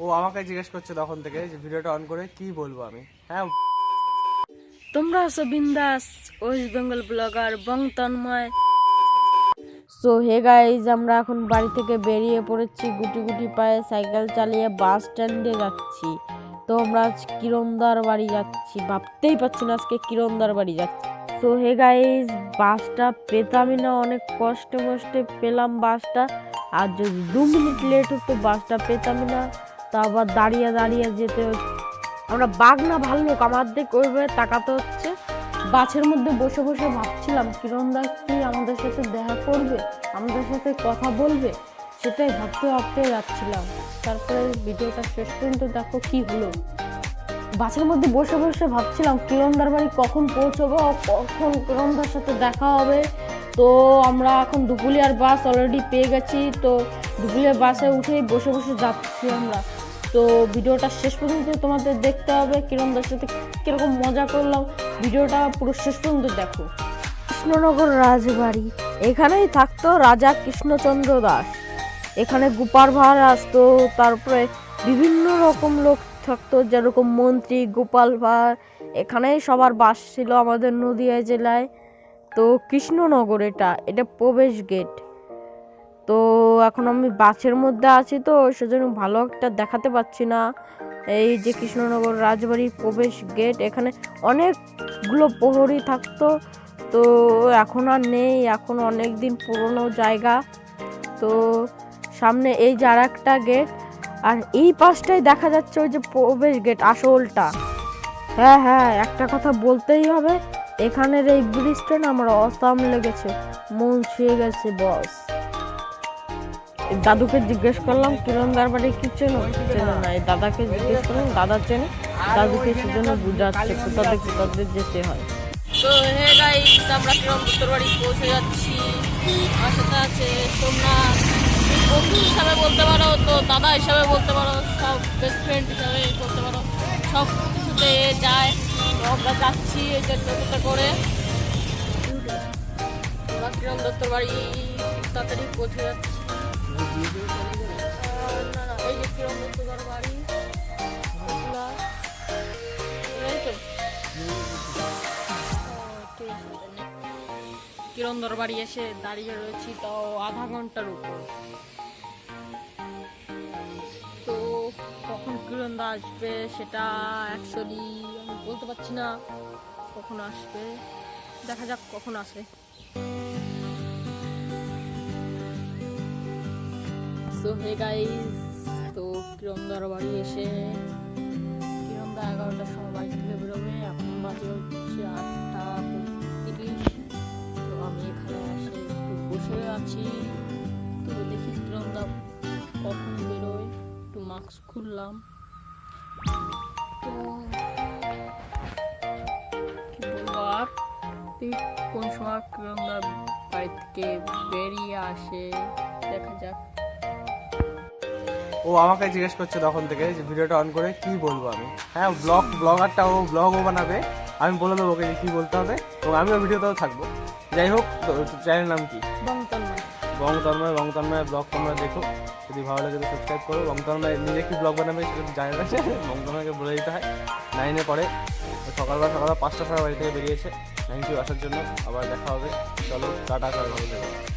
ও আমাকে জিজ্ঞেস করছে তখন থেকে যে ভিডিওটা অন করে কি বলব আমি? হ্যাঁ তোমরা আছো বিন্দাস West Bengal blogger Bong Tanmoy. So hey guys আমরা এখন বাড়ি থেকে বেরিয়ে পড়েছি, গুটি গুটি পায়ে সাইকেল চালিয়ে বাস স্ট্যান্ডে যাচ্ছি। তো আমরা আজ কিরণদার বাড়ি যাচ্ছি, ভাবতেই পারছি না আজকে কিরণদার বাড়ি যাচ্ছি। সো হে গাইজ বাসটা পেতামই না, অনেক কষ্টে কষ্টে পেলাম বাসটা আর যদি দু মিনিট লেট হতো বাসটা পেতামই না। তা আবার দাঁড়িয়ে দাঁড়িয়ে যেতে হচ্ছে। আমরা বাঘ না ভাল্লুক, আমার দিক ওইভাবে তাকাতে হচ্ছে। গাছের মধ্যে বসে বসে ভাবছিলাম কিরণদা কি আমাদের সাথে দেখা করবে, আমাদের সাথে কথা বলবে? সেটাই ভাবতে ভাবতে যাচ্ছিলাম। তারপরে ভিডিওটা শেষ পর্যন্ত দেখো কি হলো। বাসের মধ্যে বসে বসে ভাবছিলাম কিরণদার বাড়ি কখন পৌঁছবো কখন কিরণদার সাথে দেখা হবে? তো আমরা এখন দুপুলিয়ার বাস অলরেডি পেয়ে গেছি। তো দুপুলিয়ার বাসে উঠেই বসে বসে যাচ্ছি আমরা। তো ভিডিওটা শেষ পর্যন্ত তোমাদের দেখতে হবে কিরণদার সাথে কীরকম মজা করলাম, ভিডিওটা পুরো শেষ পর্যন্ত দেখো। কৃষ্ণনগর রাজবাড়ি, এখানেই থাকতো রাজা কৃষ্ণচন্দ্র দাস। এখানে গোপাল ভাঁড় আসতো, তারপরে বিভিন্ন রকম লোক থাকতো, যেরকম মন্ত্রী, গোপাল ভাঁড়, এখানেই সবার বাস ছিল আমাদের নদিয়া জেলায়। তো কৃষ্ণনগর এটা এটা প্রবেশ গেট তো এখন আমি বাসের মধ্যে আছি তো, সেজন্য ভালো একটা দেখাতে পাচ্ছি না। এই যে কৃষ্ণনগর রাজবাড়ির প্রবেশ গেট এখানে অনেকগুলো প্রহরী থাকতো। তো এখন আর নেই, এখন অনেক দিন পুরনো জায়গা। তো সামনে এই যে আর একটা গেট আর এই পাশটাই দেখা যাচ্ছে ওই যে প্রবেশ গেট আসলটা। হ্যাঁ হ্যাঁ একটা কথা বলতেই হবে, এখানের এই ব্রিজটা না আমার অসাম লেগেছে, মন ছুঁয়ে গেছে বস দাদুকে জিজ্ঞেস করলাম কিরণদার বাড়ি কি চেনো? চেনো না দাদাকে জিজ্ঞেস করলাম, দাদা চেনে? দাদুকে সেজন্য বুঝাচ্ছে কোথাতে কোথাতে যেতে হয়। তো আমরা বাড়ি পৌঁছে যাচ্ছি। আছে হিসাবে বলতে পারো তো, দাদা হিসাবে বলতে পারো, সব বেস্ট ফ্রেন্ড হিসাবে বলতে পারো। সব কিছুতে যায়। করে। আমরা দত্তর বাড়ি তাড়াতাড়ি পৌঁছে যাচ্ছি। না না বাড়ি বাড়ি এসে দাঁড়িয়ে রয়েছি তাও আধা ঘণ্টার উপর। তো কখন কিরণদা আসবে সেটা অ্যাকচুয়ালি আমি বলতে পারছি না। কখন আসবে? দেখা যাক কখন আসে সো হে গাইস, তো কিরণদার বাড়ি এসে কিরণদা এগারোটার সময় বাড়ি থেকে বেরোবে, এখন বাজে হচ্ছে আটটা তিরিশ তো আমি এখানে এসে বসে আছি। তো দেখি কিরণদা কখন বেরোয়, একটু মাস্ক খুললাম। তো কোন সময় কিরণদা বাড়ি থেকে বেরিয়ে আসে, দেখা যাক। ও আমাকে জিজ্ঞেস করছে তখন থেকে যে ভিডিওটা অন করে কি বলব আমি? হ্যাঁ ব্লগ ব্লগারটা ও ব্লগও বানাবে। আমি বলে দেবো ওকে যে কি বলতে হবে এবং আমিও ভিডিওতেও থাকব। যাই হোক চ্যানেল নাম কি? Bong Tanmoy. Bong Tanmoy blog তোমরা দেখো। যদি ভালো লাগে তো সাবস্ক্রাইব করো। বং তন্ময় নিজে কি ব্লগ বানাবে সেটা তো জানে না। সে বং তন্ময়কে বলে দিতে হয়। নাইনে পরে সকালবেলা সকালবেলা পাঁচটা সময় বাড়ি থেকে বেরিয়েছে। থ্যাংক ইউ আসার জন্য। আবার দেখা হবে। চলো টাটা সবাই ভালো